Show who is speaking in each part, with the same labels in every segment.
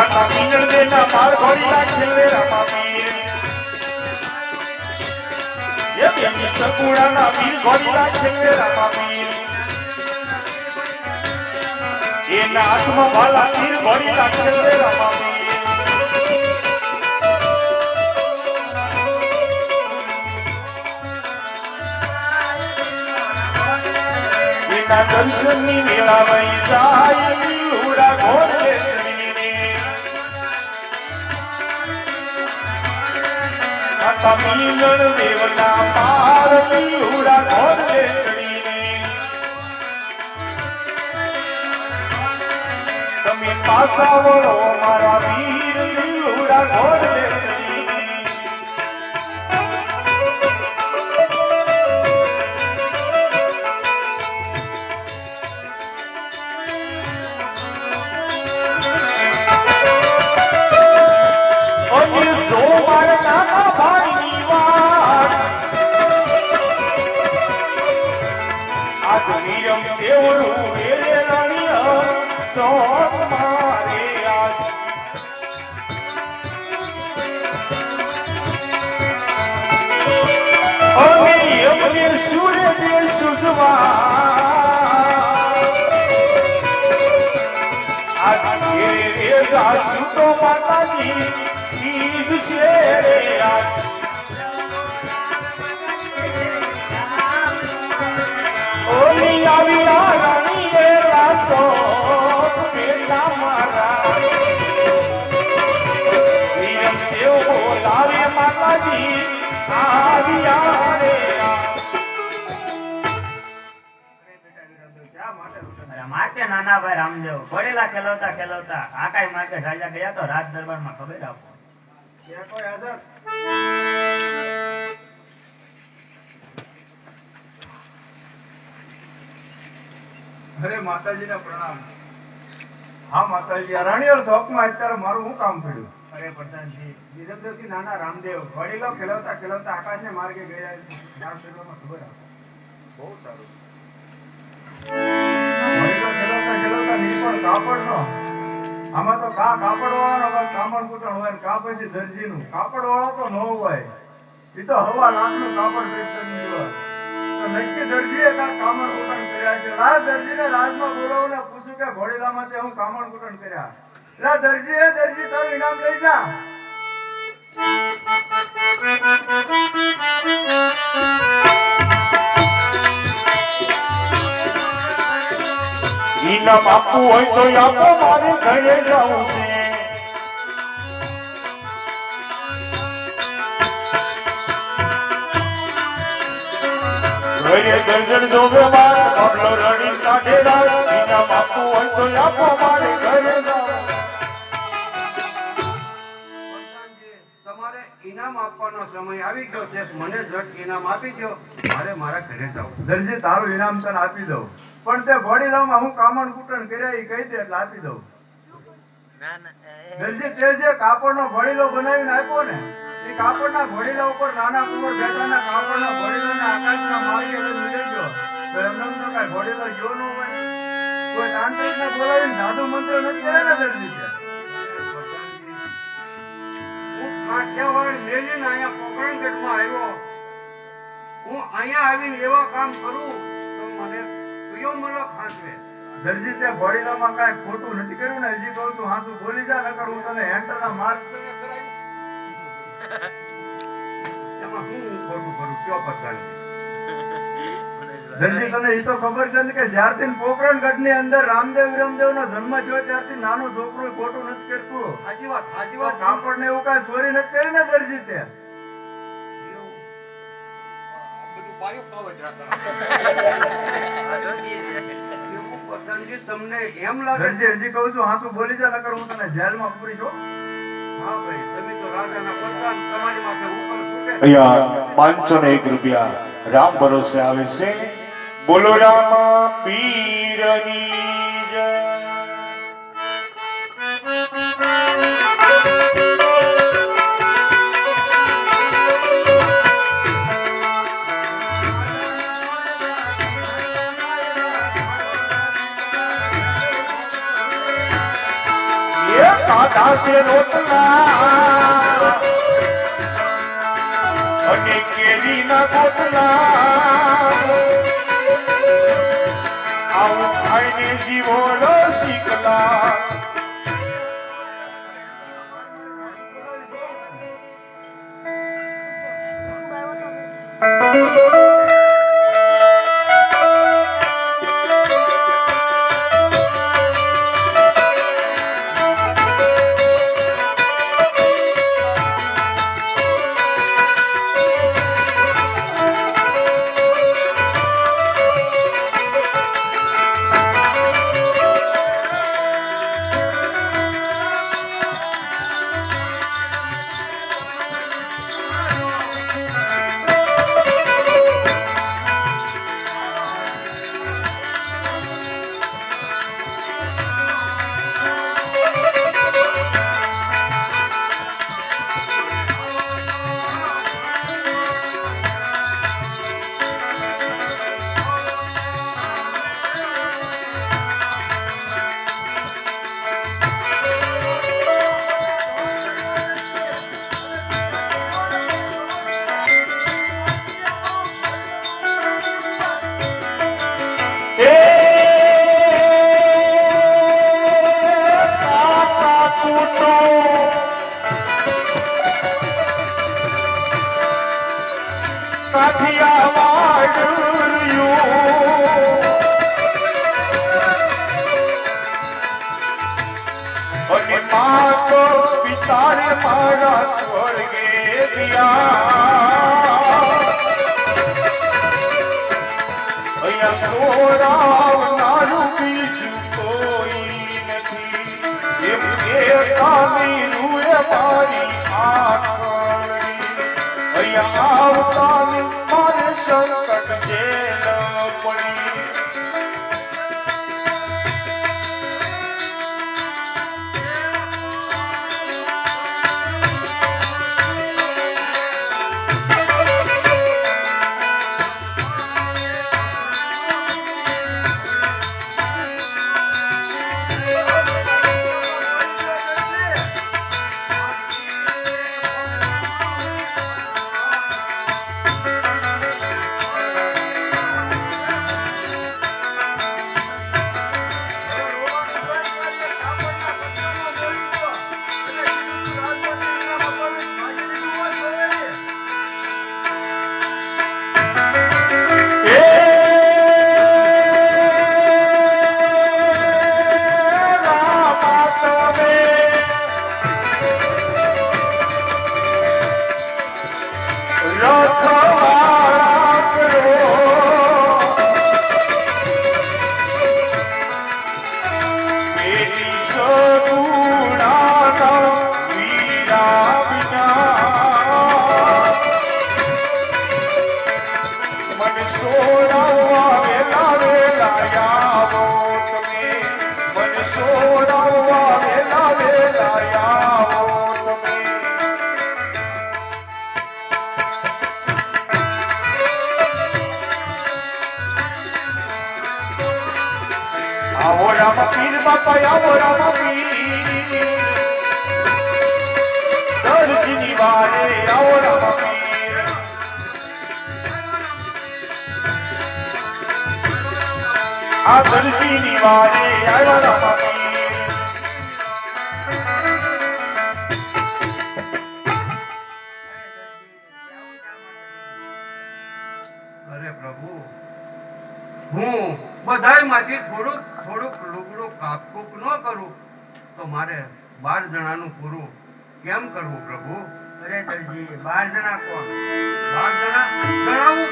Speaker 1: માતા પિંજર દેના માર પીર એના હાથમાં ભાલા તીર ઘોડી રાખે રે રમા એના દર્શનની જાય ઘોડે મીનળ દેવના પાર લીલુડા ઘોડે ચડીને તમે પાસા વળો મારા વીર લીલુડા ઘોડે ચડીને અને સોમવાર દે સુજવા આજ ઘેરે રે જાશું તો માતાજી ઈદ છે રે આજ ઓલી આવી રાણી એ રાસો બેટા મારા વીરમ દેવ બોલાવે માતાજી આવ્યા
Speaker 2: માટે નાના ભાઈ રામદેવ. પડેલા ખેલવતા ખેલવતા. આકાશ માટે રાજા ગયા તો રાજ દરબારમાં ખબર આપો.
Speaker 3: અરે માતાજીને પ્રણામ. હા માતાજી આ રાણીઓર ચોકમાં અત્યારે મારું શું કામ પડ્યું?
Speaker 2: અરે પ્રધાનજી
Speaker 3: વિરમદેવજી નાના રામદેવ વડીલો ખેલવતા ખેલવતા આકાશને માર્ગે ગયા દરબારમાં ખબર આપો. બહુ સારું. આમાં તો કા કાપડ વાળો કામણ કૂટણ હોય કા પછી દરજીનું કાપડ વાળો તો ન હોય એ તો હવા લાખનું કાપડ બેસન હોય તો નક્કી દરજીએ કા કામણ કૂટણ કર્યા છે લા દરજીને રાજમાં બોલાવો ને પૂછું કે ઘોડીલામાં તે હું કામણ કૂટણ કર્યા રા દરજી એ દરજી તારું ઇનામ લઈ જા
Speaker 1: ઇનામ આપવું હોય તો આપો મારે ઘરે જવું છે. ઘરે દર્જન જોવે બાર પગલો રડી કાઢે રાત ઇનામ આપવું હોય તો આપો મારે ઘરે
Speaker 3: તમારે ઇનામ આપવાનો સમય આવી ગયો છે. મને જટ ઇનામ આપી દો મારે મારા ઘરે જાવ. દરજી તારું ઇનામ તને આપી દઉં. પણ તે ઘોડીલામાં હું કામણ કુટણ કર્યા એ કહી દે એટલે આપી દઉં. દરજી તે જે કાપડનો વડીલો બનાવીને આપ્યો ને એ કાપડના ઘોડીલા ઉપર નાના કુંવર બેટાના કાપડના ઘોડીલાના આકાશના માર્ગે નીકળી ગયો. તો એમને તો કાંઈ ઘોડીલો ગયો ન હોય. કોઈ તાંત્રિકને બોલાવીને સાધુ મંત્ર નથી કર્યા ને દરજી છે હું કાઠિયાવાડ મેલીને અહીંયા પોકરણગઢમાં આવ્યો. હું અહીંયા આવીને એવા કામ કરું તો મને કયો મલક હાંસવે દરજી તે ઘોડીલામાં કાંઈ ખોટું નથી કર્યું ને હજી કહું છું હાસુ બોલી જા નકર હું તને હેન્ડલના માર્ગ એમાં હું ખોટું કરું? કયો પતાવી દરજી તને એ તો ખબર છે ને કે જ્યારથી પોકરણગઢની અંદર રામદેવ વિરમદેવ નો જન્મ થયો ત્યારથી નાનો છોકરો ખોટું નથી કરતું. હાજી વાત હાજી વાત. કાપડ ને એવું કઈ ચોરી નથી કરી ને દરજી તે? એવું પતંગી તમને એમ લાગે છે. હજી કહું છું હાસુ બોલી જા નકર હું તને જેલમાં પૂરી છો હા ભાઈ તમે તો રાજાના પ્રસાદ તમારી પાસે ઉપર શું
Speaker 1: અહીંયા પાંચસો ને એક રૂપિયા રામ ભરોસે આવે છે. બોલો રામા પીરની. કાઢા છે રોટલા અને કેરીના ગોટલા આવું ખાઈને જીવો રસિકલા મારા સ્વર્ગે અહીંયા સોરાવનારું બીજું કોઈ નથી. એમ કે કામીરું આ દરજીની વારે
Speaker 3: અરે પ્રભુ હું બધાયમાંથી થોડુંક થોડુંક લુગડું કાપકૂપ ન કરું તો મારે બાર જણાનું પૂરું કેમ કરવું પ્રભુ?
Speaker 2: અરે દરજી બાર જણા કોણ?
Speaker 3: બાર જણા ગણાવું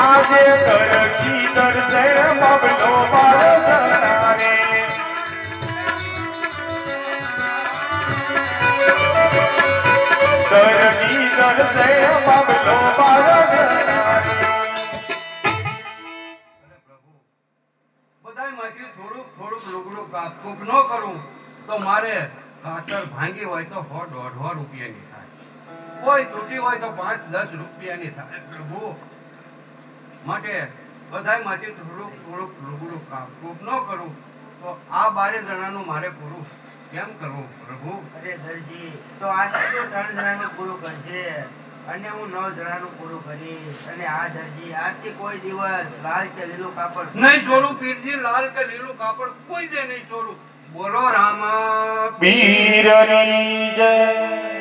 Speaker 1: આજે તરકી દર્શન પગલો પારસનારે તરકી દર્શન પગલો પારસનારે
Speaker 4: બધાયમાંથી થોડુંક થોડુંક લુગડું કાપકૂપ ન કરું, તો મારે ખાતર ભાંગી હોય તો સો દોઢ રૂપિયાની થાય. કોઈ તૂટી હોય તો પાંચ દસ રૂપિયાની થાય. પ્રભુ માટે બધાયમાંથી થોડુંક થોડુંક કામ. કાપકૂપ ન કરું તો આ બારે જણાનું મારે પૂરું. કેમ કરવું પ્રભુ?
Speaker 2: અરે ધરજી તો આજે તો ત્રણ જણાનું પૂરું કરશે અને હું નવ જણાનું પૂરું કરીશ. અને આ ધરજી આજથી કોઈ દિવસ લાલ કે લીલું કાપડ
Speaker 4: નહીં ચોરું પીરજી લાલ કે લીલું કાપડ કોઈ દે નહીં છોડું બોલો રામા.
Speaker 1: પીરની જય.